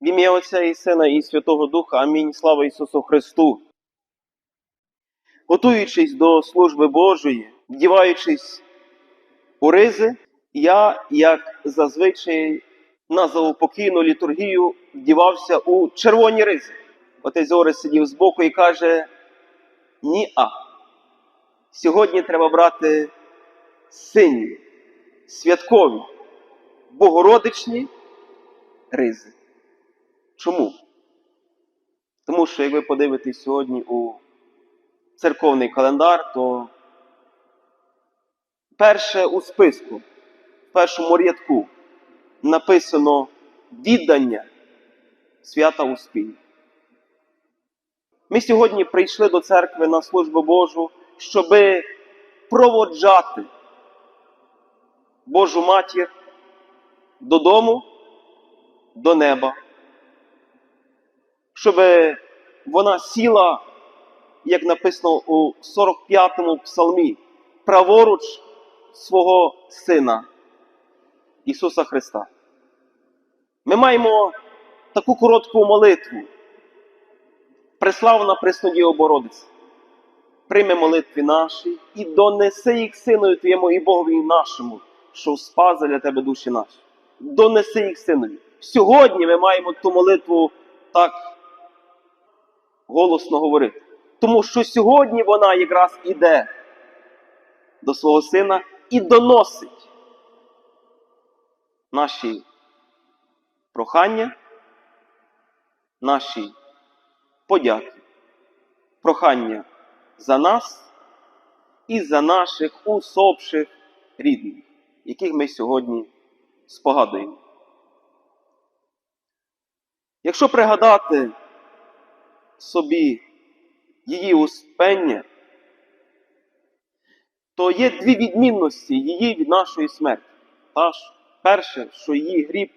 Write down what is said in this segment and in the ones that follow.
В ім'я Отця і Сина і Святого Духа. Амінь. Слава Ісусу Христу. Готуючись до служби Божої, вдіваючись у ризи, я, як зазвичай на заупокійну літургію, вдівався у червоні ризи. Отець Орес сидів збоку і каже: Ні, а. Сьогодні треба брати сині, святкові, богородичні ризи. Чому? Тому що, як ви подивитесь сьогодні у церковний календар, то перше у списку, в першому рядку написано віддання свята Успіння. Ми сьогодні прийшли до церкви на службу Божу, щоби проводжати Божу матір додому, до неба, щоб вона сіла, як написано у 45-му псалмі, праворуч свого Сина Ісуса Христа. Ми маємо таку коротку молитву. Преславна Преснодія Богородиця. Прийми молитви наші і донеси їх синою Твоєму і Богові нашому, що спас для тебе душі наші. Донеси їх синові. Сьогодні ми маємо ту молитву так голосно говорити. Тому що сьогодні вона якраз іде до свого сина і доносить наші прохання, наші подяки, прохання за нас і за наших усопших рідних, яких ми сьогодні спогадуємо. Якщо пригадати собі її успення, то є дві відмінності її від нашої смерті. Та ж, перше, що її гріб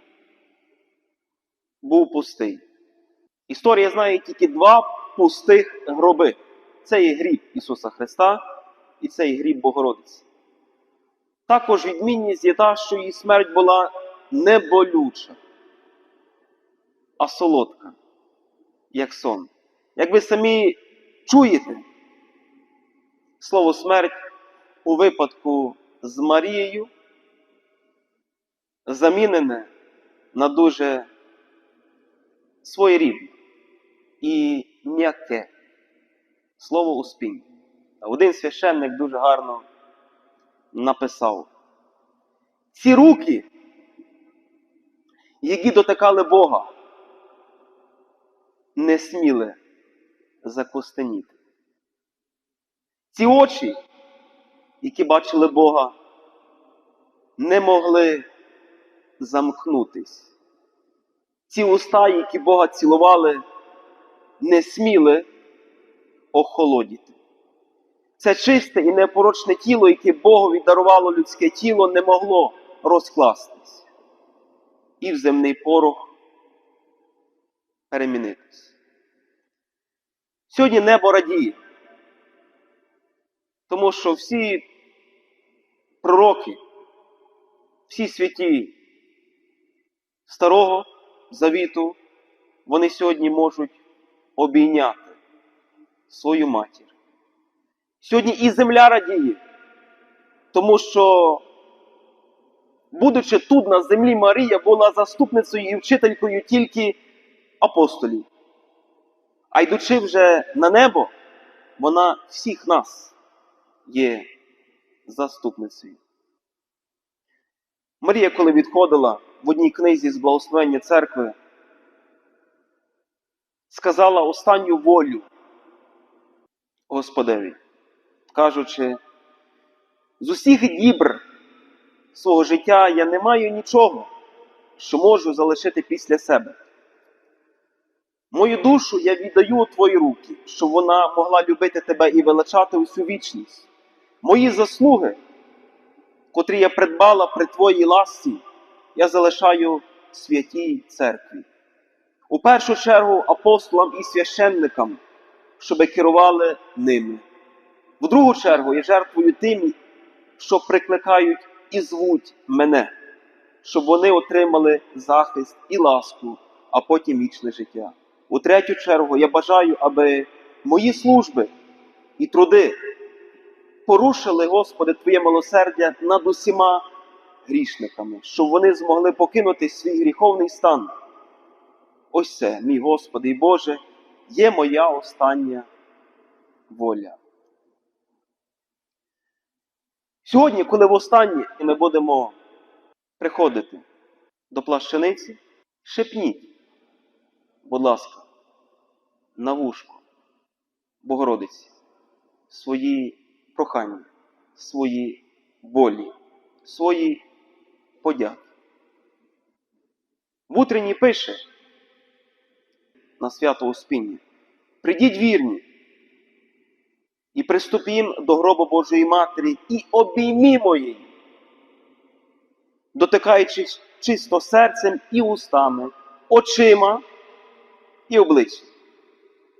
був пустий. Історія знає тільки два пустих гроби. Це є гріб Ісуса Христа і це є гріб Богородиці. Також відмінність є та, що її смерть була не болюча, а солодка, як сон. Як ви самі чуєте, слово смерть у випадку з Марією замінене на дуже своєрідне і м'яке слово успінь. Один священник дуже гарно написав. Ці руки, які дотикали Бога, не сміли закостеніти. Ці очі, які бачили Бога, не могли замкнутись. Ці уста, які Бога цілували, не сміли охолодіти. Це чисте і непорочне тіло, яке Богові дарувало людське тіло, не могло розкластись і в земний порох перемінитись. Сьогодні небо радіє, тому що всі пророки, всі святі Старого Завіту, вони сьогодні можуть обійняти свою матір. Сьогодні і земля радіє, тому що, будучи тут на землі, Марія була заступницею і вчителькою тільки апостолів. А йдучи вже на небо, вона всіх нас є заступницею. Марія, коли відходила в одній книзі з благословення церкви, сказала останню волю Господеві, кажучи, з усіх дібр свого життя я не маю нічого, що можу залишити після себе. Мою душу я віддаю у твої руки, щоб вона могла любити тебе і величати усю вічність. Мої заслуги, котрі я придбала при твоїй ласці, я залишаю святій церкві. У першу чергу апостолам і священникам, щоб керували ними. В другу чергу я жертвую тим, що прикликають і звуть мене, щоб вони отримали захист і ласку а потім вічне життя. У третю чергу я бажаю, аби мої служби і труди порушили, Господи, Твоє милосердя над усіма грішниками, щоб вони змогли покинути свій гріховний стан. Ось це, мій Господи і Боже, є моя остання воля. Сьогодні, коли востаннє ми будемо приходити до плащаниці, шепніть, будь ласка, на вушко Богородиці свої прохання, свої болі, свої подяки. В утренній пише на свято Успіння, придіть вірні і приступім до гробу Божої Матері і обіймімо її, дотикаючись чисто серцем і устами, очима і обличчям.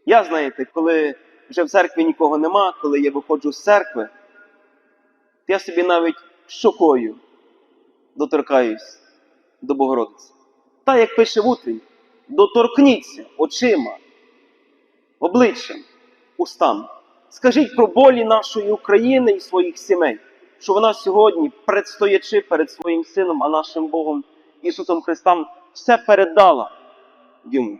Я, знаєте, коли вже в церкві нікого нема, коли я виходжу з церкви, я собі навіть щокою доторкаюсь до Богородиці. Та, як пише в доторкніться очима, обличчям, устами. Скажіть про болі нашої України і своїх сімей, що вона сьогодні, предстоячи перед своїм сином, а нашим Богом Ісусом Христом, все передала йому.